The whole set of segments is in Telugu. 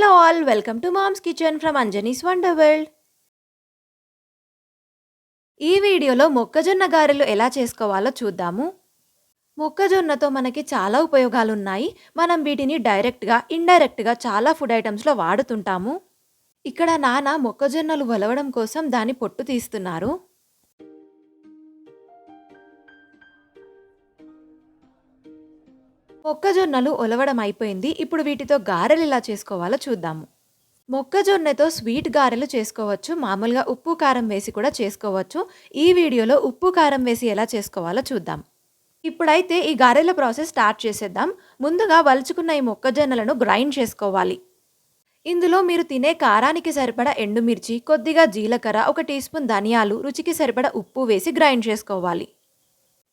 Hello all welcome to mom's kitchen from Anjani's wonder world ఈ వీడియోలో మొక్కజొన్న గారెలు ఎలా చేసుకోవాలో చూద్దాము. మొక్కజొన్నతో మనకి చాలా ఉపయోగాలు ఉన్నాయి మనం వీటిని డైరెక్ట్గా ఇండైరెక్ట్గా చాలా ఫుడ్ ఐటమ్స్లో వాడుతుంటాము. ఇక్కడ నాన్న మొక్కజొన్నలు వలవడం కోసం దాని పొట్టు తీస్తున్నారు. మొక్కజొన్నలు ఒలవడం అయిపోయింది. ఇప్పుడు వీటితో గారెలు ఎలా చేసుకోవాలో చూద్దాము. మొక్కజొన్నతో స్వీట్ గారెలు చేసుకోవచ్చు. మామూలుగా ఉప్పు కారం వేసి కూడా చేసుకోవచ్చు. ఈ వీడియోలో ఉప్పు కారం వేసి ఎలా చేసుకోవాలో చూద్దాం. ఇప్పుడైతే ఈ గారెల ప్రాసెస్ స్టార్ట్ చేసేద్దాం. ముందుగా వలుచుకున్న ఈ మొక్కజొన్నలను గ్రైండ్ చేసుకోవాలి. ఇందులో మీరు తినే కారానికి సరిపడా ఎండుమిర్చి కొద్దిగా జీలకర్ర ఒక టీ స్పూన్ ధనియాలు రుచికి సరిపడా ఉప్పు వేసి గ్రైండ్ చేసుకోవాలి.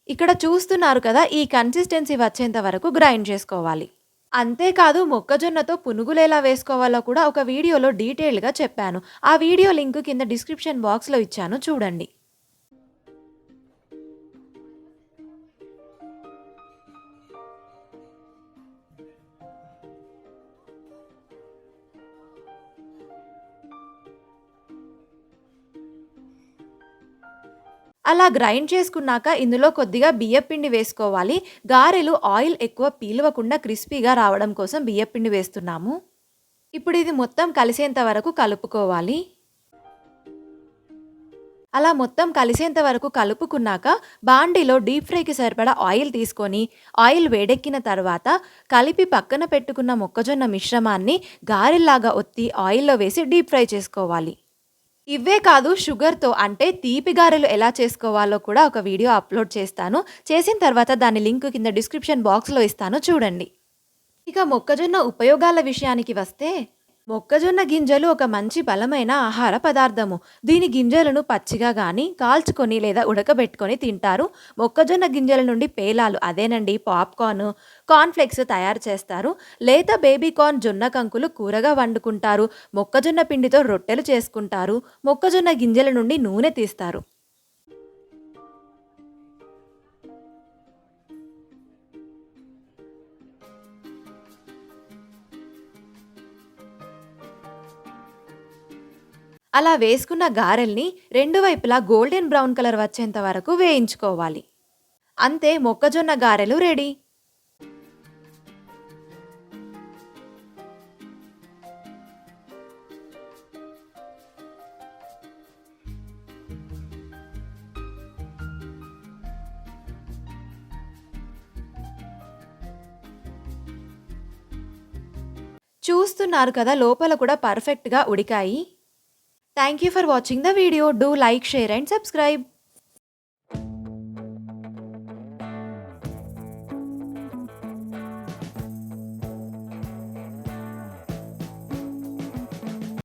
ఇక్కడ చూస్తున్నారు కదా ఈ కన్సిస్టెన్సీ వచ్చేంత వరకు గ్రైండ్ చేసుకోవాలి. అంతేకాదు మొక్కజొన్నతో పునుగులు ఎలా వేసుకోవాలో కూడా ఒక వీడియోలో డీటెయిల్గా చెప్పాను. ఆ వీడియో లింక్ కింద డిస్క్రిప్షన్ బాక్స్లో ఇచ్చాను చూడండి. అలా గ్రైండ్ చేసుకున్నాక ఇందులో కొద్దిగా బియ్యపిండి వేసుకోవాలి. గారెలు ఆయిల్ ఎక్కువ పీలవకుండా క్రిస్పీగా రావడం కోసం బియ్యపిండి వేస్తున్నాము. ఇప్పుడు ఇది మొత్తం కలిసేంత వరకు కలుపుకోవాలి. అలా మొత్తం కలిసేంత వరకు కలుపుకున్నాక బాండీలో డీప్ ఫ్రైకి సరిపడా ఆయిల్ తీసుకొని ఆయిల్ వేడెక్కిన తర్వాత కలిపి పక్కన పెట్టుకున్న మొక్కజొన్న మిశ్రమాన్ని గారెల్లాగా ఒత్తి ఆయిల్లో వేసి డీప్ ఫ్రై చేసుకోవాలి. ఇవే కాదు షుగర్‌తో అంటే తీపి గారెలు ఎలా చేసుకోవాలో కూడా ఒక వీడియో అప్‌లోడ్ చేస్తాను. చేసిన తర్వాత దాని లింక్ కింద డిస్క్రిప్షన్ బాక్స్‌లో ఇస్తాను చూడండి. ఇక మొక్కజొన్న ఉపయోగాల విషయానికి వస్తే మొక్కజొన్న గింజలు ఒక మంచి బలమైన ఆహార పదార్థము. దీని గింజలను పచ్చిగా గానీ, కాల్చుకొని లేదా ఉడకబెట్టుకొని తింటారు. మొక్కజొన్న గింజల నుండి పేలాలు అదేనండి పాప్‌కార్న్, కార్న్ఫ్లెక్స్ తయారు చేస్తారు. లేత బేబీ కార్న్, జొన్న కంకులు కూరగా వండుకుంటారు. మొక్కజొన్న పిండితో రొట్టెలు చేసుకుంటారు. మొక్కజొన్న గింజల నుండి నూనె తీస్తారు. అలా వేసుకున్న గారెల్ని రెండు వైపులా గోల్డెన్ బ్రౌన్ కలర్ వచ్చేంత వరకు వేయించుకోవాలి. అంతే మొక్కజొన్న గారెలు రెడీ. చూస్తున్నారు కదా లోపల కూడా పర్ఫెక్ట్‌గా ఉడికాయి. Thank you for watching the video. Do like, share and subscribe.